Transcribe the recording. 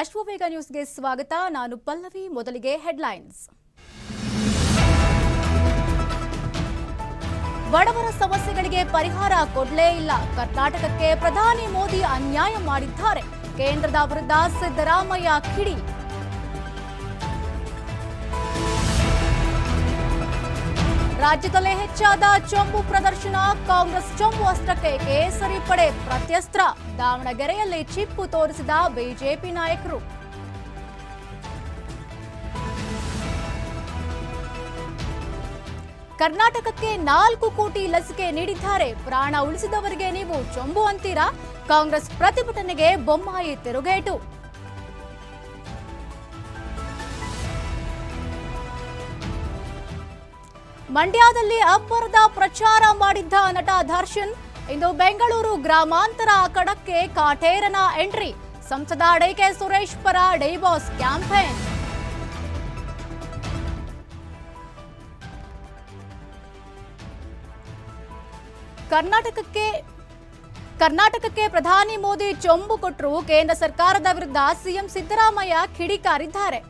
ಅಶ್ವವೇಗ ನ್ಯೂಸ್ಗೆ ಸ್ವಾಗತ. ನಾನು ಪಲ್ಲವಿ, ಮೊದಲಿಗೆ ಹೆಡ್ಲೈನ್ಸ್. ಬಡವರ ಸಮಸ್ಯೆಗಳಿಗೆ ಪರಿಹಾರ ಕೊಡಲೇ ಇಲ್ಲ. ಕರ್ನಾಟಕಕ್ಕೆ ಪ್ರಧಾನಿ ಮೋದಿ ಅನ್ಯಾಯ ಮಾಡಿದ್ದಾರೆ. ಕೇಂದ್ರದ ವಿರುದ್ಧ ಸಿದ್ದರಾಮಯ್ಯ ಕಿಡಿ. ರಾಜ್ಯದಲ್ಲೇ ಹೆಚ್ಚಾದ ಚೊಂಬು ಪ್ರದರ್ಶನ, ಕಾಂಗ್ರೆಸ್ ಚೊಂಬು ಅಸ್ತ್ರಕ್ಕೆ ಕೇಸರಿ ಪಡೆ ಪ್ರತ್ಯಸ್ತ್ರ. ದಾವಣಗೆರೆಯಲ್ಲಿ ಚಿಪ್ಪು ತೋರಿಸಿದ ಬಿಜೆಪಿ ನಾಯಕರು. ಕರ್ನಾಟಕಕ್ಕೆ ನಾಲ್ಕು ಕೋಟಿ ಲಸಿಕೆ ನೀಡಿದ್ದಾರೆ. ಪ್ರಾಣ ಉಳಿಸಿದವರಿಗೆ ನೀವು ಚೊಂಬು ಅಂತೀರಾ? ಕಾಂಗ್ರೆಸ್ ಪ್ರತಿಭಟನೆಗೆ ಬೊಮ್ಮಾಯಿ ತಿರುಗೇಟು. ಮಂಡ್ಯದಲ್ಲಿ ಅಬ್ಬರದ ಪ್ರಚಾರ ಮಾಡಿದ್ದ ನಟ ದರ್ಶನ್. ಇಂದು ಬೆಂಗಳೂರು ಗ್ರಾಮಾಂತರ ಕಡಕ್ಕೆ ಕಾಟೇರನ ಎಂಟ್ರಿ. ಸಂಸದ ಡಿಕೆ ಸುರೇಶ್ ಪರ ಡೈಬಾಸ್ ಕ್ಯಾಂಪೇನ್. ಕರ್ನಾಟಕಕ್ಕೆ ಕರ್ನಾಟಕಕ್ಕೆ ಪ್ರಧಾನಿ ಮೋದಿ ಚೊಂಬು ಕೊಟ್ಟರು ಕೇಂದ್ರ ಸರ್ಕಾರದ ವಿರುದ್ಧ ಸಿಎಂ ಸಿದ್ದರಾಮಯ್ಯ ಕಿಡಿಕಾರಿದ್ದಾರೆ.